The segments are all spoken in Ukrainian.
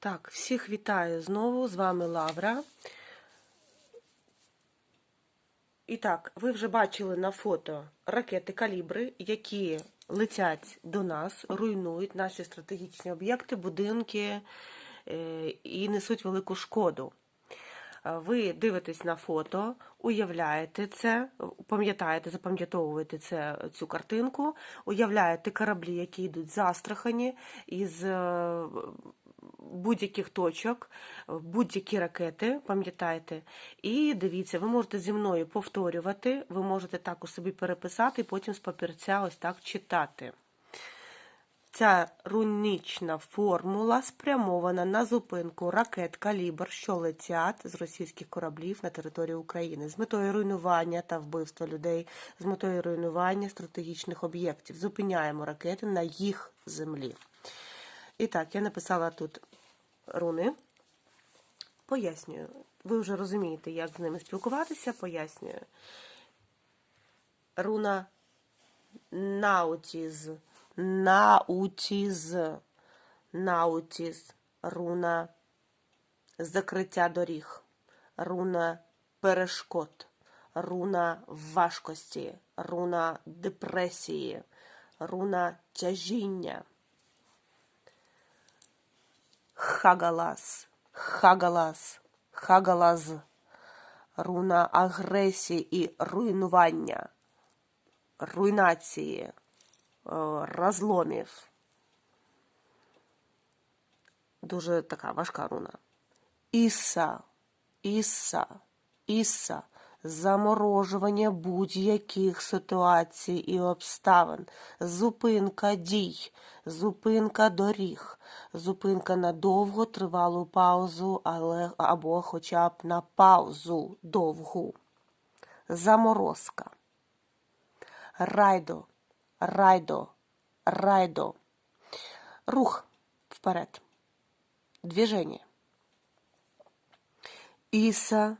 Так, всіх вітаю знову. З вами Лавра. І так, ви вже бачили на фото ракети калібри, які летять до нас, руйнують наші стратегічні об'єкти, будинки е, і несуть велику шкоду. Е, Ви дивитесь на фото, уявляєте це, пам'ятаєте, запам'ятовуєте це, цю картинку, уявляєте кораблі, які йдуть застрахані із е, будь-яких точок, будь-які ракети, пам'ятаєте, і дивіться, ви можете зі мною повторювати, ви можете також собі переписати і потім з папірця ось так читати. Ця рунічна формула спрямована на зупинку ракет калібр, що летять з російських кораблів на територію України з метою руйнування та вбивства людей, з метою руйнування стратегічних об'єктів. Зупиняємо ракети на їх землі. І так, я написала тут руни. Пояснюю. Ви вже розумієте, як з ними спілкуватися. Пояснюю. Руна Наутіз. Наутіз. Наутіз. Руна закриття доріг. Руна перешкод. Руна важкості. Руна депресії. Руна тяжіння. Хагалас, Хагалас, Хагалаз, руна агресії і руйнування, руйнації, е, розломів. Дуже така важка руна. Іса, Іса, Іса, заморожування будь-яких ситуацій і обставин, зупинка дій, зупинка доріг, зупинка на довго тривалу паузу, але або хоча б на паузу довгу. Заморозка. Райдо, райдо, райдо. Рух вперед. Движение. Іса,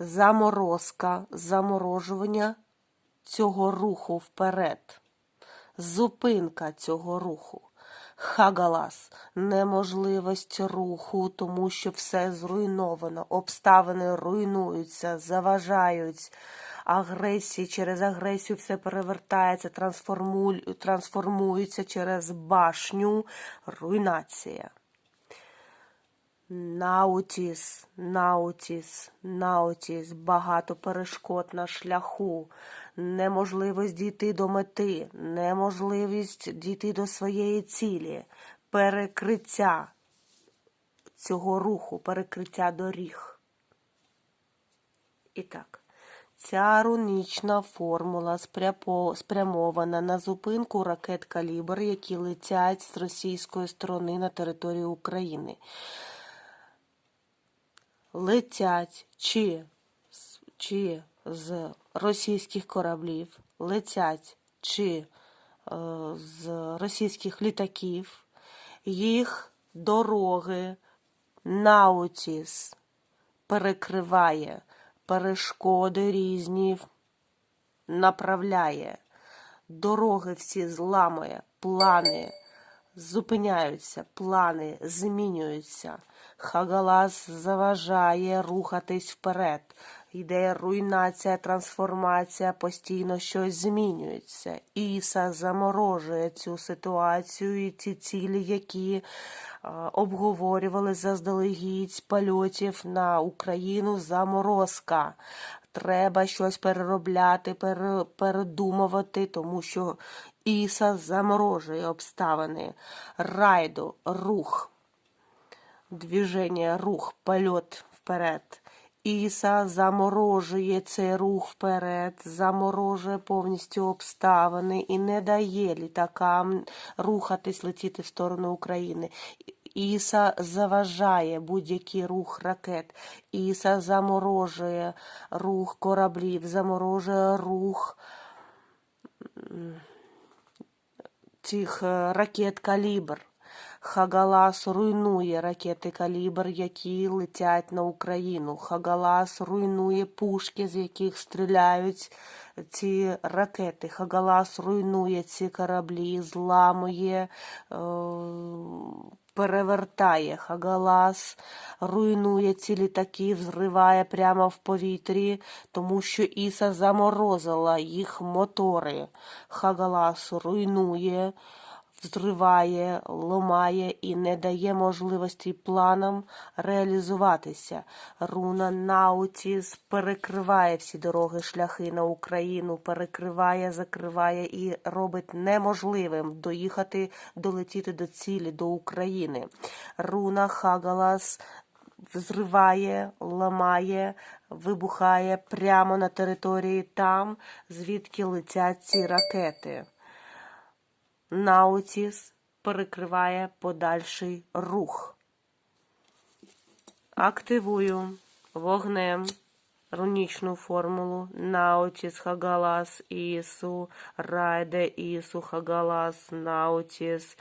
заморозка, заморожування цього руху вперед, зупинка цього руху, хагалас, неможливість руху, тому що все зруйновано, обставини руйнуються, заважають. Агресії через агресію все перевертається, трансформу- трансформується через башню, руйнація. Наутіс, наутіс, наутіс, багато перешкод на шляху, неможливість дійти до мети, неможливість дійти до своєї цілі, перекриття цього руху, перекриття доріг. І так, ця рунічна формула спрямована на зупинку ракет калібр, які летять з російської сторони на територію України летять чи, чи з російських кораблів, летять чи е, з російських літаків, їх дороги Наутіс перекриває, перешкоди різні направляє, дороги всі зламує, плани зупиняються, плани змінюються. Хагалас заважає рухатись вперед. Йде руйнація, трансформація, постійно щось змінюється. Іса заморожує цю ситуацію і ті цілі, які е, обговорювали заздалегідь польотів на Україну заморозка. Треба щось переробляти, пере- передумувати, тому що Іса заморожує обставини. Райду, рух движение, рух, польот вперед. Іса заморожує цей рух вперед, заморожує повністю обставини і не дає літакам рухатись, летіти в сторону України. Іса заважає будь-який рух ракет. Іса заморожує рух кораблів, заморожує рух цих е, ракет калібр. Хагалас руйнує ракети калібр, які летять на Україну. Хагалас руйнує пушки, з яких стріляють ці ракети. Хагалас руйнує ці кораблі, зламує, е, перевертає. Хагалас руйнує ці літаки, взриває прямо в повітрі, тому що Іса заморозила їх мотори. Хагалас руйнує, взриває, ломає і не дає можливості планам реалізуватися. Руна Наутіс перекриває всі дороги, шляхи на Україну, перекриває, закриває і робить неможливим доїхати, долетіти до цілі, до України. Руна Хагалас взриває, ламає, вибухає прямо на території там, звідки летять ці ракети. Наутіс перекриває подальший рух. Активую вогнем рунічну формулу Наутіс Хагалас Ісу, Райде Ісу Хагалас Наутіс.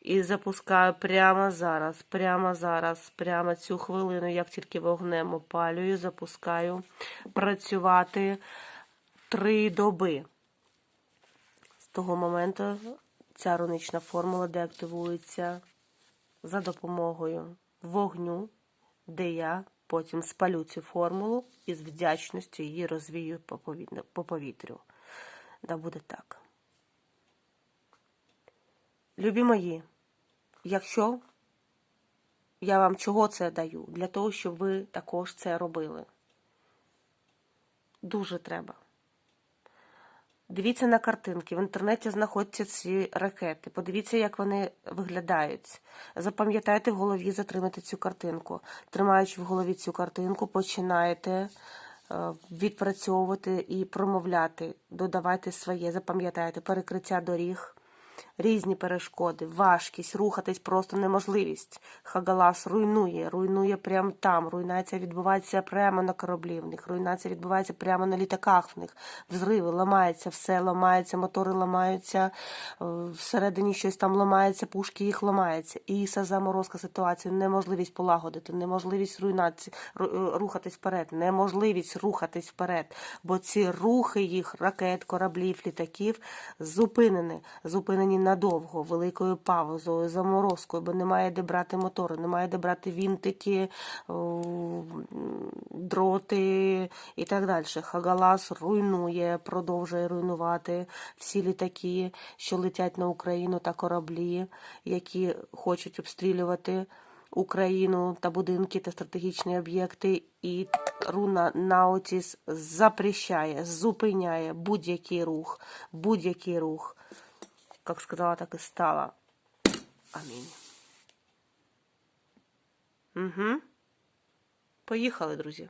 І запускаю прямо зараз, прямо зараз, прямо цю хвилину, як тільки вогнем опалюю, запускаю працювати три доби. Того моменту ця рунична формула деактивується за допомогою вогню, де я потім спалю цю формулу і з вдячністю її розвію. По повітрю. Да буде так. Любі мої, якщо я вам чого це даю? Для того, щоб ви також це робили. Дуже треба. Дивіться на картинки. В інтернеті знаходяться ці ракети. Подивіться, як вони виглядають. Запам'ятайте в голові, затримайте цю картинку. Тримаючи в голові цю картинку, починаєте е, відпрацьовувати і промовляти. Додавайте своє, запам'ятайте, перекриття доріг. Різні перешкоди, важкість, рухатись просто неможливість. Хагалас руйнує, руйнує прямо там. Руйнація відбувається прямо на кораблі в них. Руйнація відбувається прямо на літаках в них. Взриви, ламається, все ламається, мотори ламаються, е, всередині щось там ламається, пушки їх ламаються. І ця заморозка ситуації, неможливість полагодити, неможливість руйнації, е, рухатись вперед, неможливість рухатись вперед. Бо ці рухи їх, ракет, кораблів, літаків зупинені. Зупинені надовго, великою паузою, заморозкою, бо немає де брати мотори, немає де брати вінтики, дроти і так далі. Хагалас руйнує, продовжує руйнувати всі літаки, що летять на Україну та кораблі, які хочуть обстрілювати. Україну та будинки та стратегічні об'єкти, і руна Наутіс запрещає, зупиняє будь-який рух, будь-який рух. Как сказала, так і стало. Амінь. Угу. Поїхали, друзі.